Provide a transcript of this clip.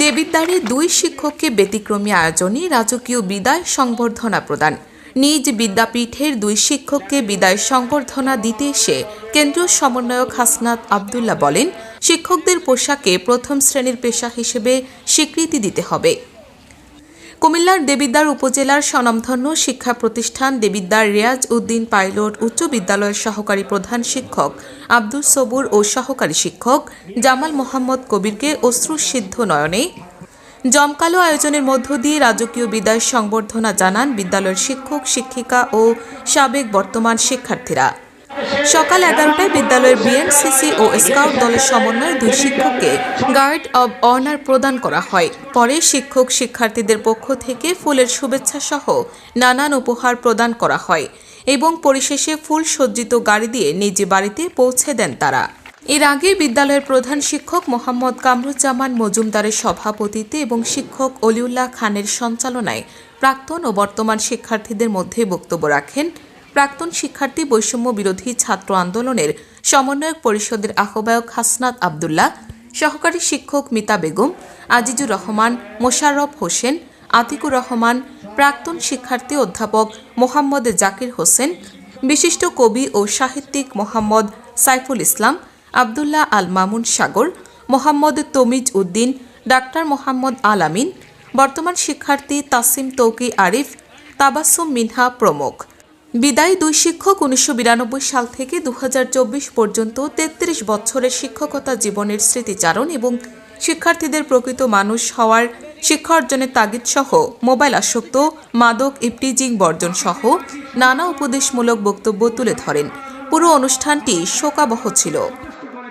দেবিদ্বারে দুই শিক্ষককে ব্যতিক্রমী আয়োজনে রাজকীয় বিদায় সংবর্ধনা প্রদান। নিজ বিদ্যাপীঠের দুই শিক্ষককে বিদায় সংবর্ধনা দিতে এসে কেন্দ্রীয় সমন্বয়ক হাসনাত আবদুল্লাহ বলেন, শিক্ষকদের পোশাকে প্রথম শ্রেণির পেশা হিসেবে স্বীকৃতি দিতে হবে। কুমিল্লার দেবিদ্বার উপজেলার স্বনামধন্য শিক্ষা প্রতিষ্ঠান দেবিদ্বার রিয়াজ উদ্দিন পাইলট উচ্চ বিদ্যালয়ের সহকারী প্রধান শিক্ষক, আব্দুল সবুর ও সহকারী শিক্ষক, জামাল মোহাম্মদ কবিরকে অশ্রুসিদ্ধ নয়নে। জমকালো আয়োজনের মধ্য দিয়ে রাজকীয় বিদায় সংবর্ধনা জানান বিদ্যালয়ের শিক্ষক, শিক্ষিকা ও সাবেক বর্তমান শিক্ষার্থীরা। সকাল এগারোটায় বিদ্যালয়ের বিএনসিসি ও স্কাউট দলের সমন্বয়ে দুই শিক্ষককে গার্ড অব অনার প্রদান করা হয়। পরে শিক্ষক শিক্ষার্থীদের পক্ষ থেকে ফুলের শুভেচ্ছা সহ নানান উপহার প্রদান করা হয় এবং পরিশেষে ফুল সজ্জিত গাড়ি দিয়ে নিজ বাড়িতে পৌঁছে দেন তারা। এর আগে বিদ্যালয়ের প্রধান শিক্ষক মোহাম্মদ কামরুজ্জামান মজুমদারের সভাপতিত্বে এবং শিক্ষক অলিউল্লাহ খানের সঞ্চালনায় প্রাক্তন ও বর্তমান শিক্ষার্থীদের মধ্যে বক্তব্য রাখেন প্রাক্তন শিক্ষার্থী বৈষম্য বিরোধী ছাত্র আন্দোলনের সমন্বয়ক পরিষদের আহ্বায়ক হাসনাত আবদুল্লাহ, সহকারী শিক্ষক মিতা বেগম, আজিজুর রহমান, মোশাররফ হোসেন, আতিকুর রহমান, প্রাক্তন শিক্ষার্থী অধ্যাপক মোহাম্মদ জাকির হোসেন, বিশিষ্ট কবি ও সাহিত্যিক মোহাম্মদ সাইফুল ইসলাম, আবদুল্লাহ আল মামুন সাগর, মোহাম্মদ তমিজ উদ্দিন, ডাক্তার মোহাম্মদ আল আমিন, বর্তমান শিক্ষার্থী তাসিম তৌকি আরিফ তাবাসুম মিনহা প্রমুখ। বিদায়ী দুই শিক্ষক উনিশশো বিরানব্বই সাল থেকে দু হাজার চব্বিশ পর্যন্ত ৩৩ বছরের শিক্ষকতা জীবনের স্মৃতিচারণ এবং শিক্ষার্থীদের প্রকৃত মানুষ হওয়ার শিক্ষা অর্জনের তাগিদ সহ মোবাইল আসক্ত মাদক ইপটিজিং বর্জন সহ নানা উপদেশমূলক বক্তব্য তুলে ধরেন। পুরো অনুষ্ঠানটি শোকাবহ ছিল।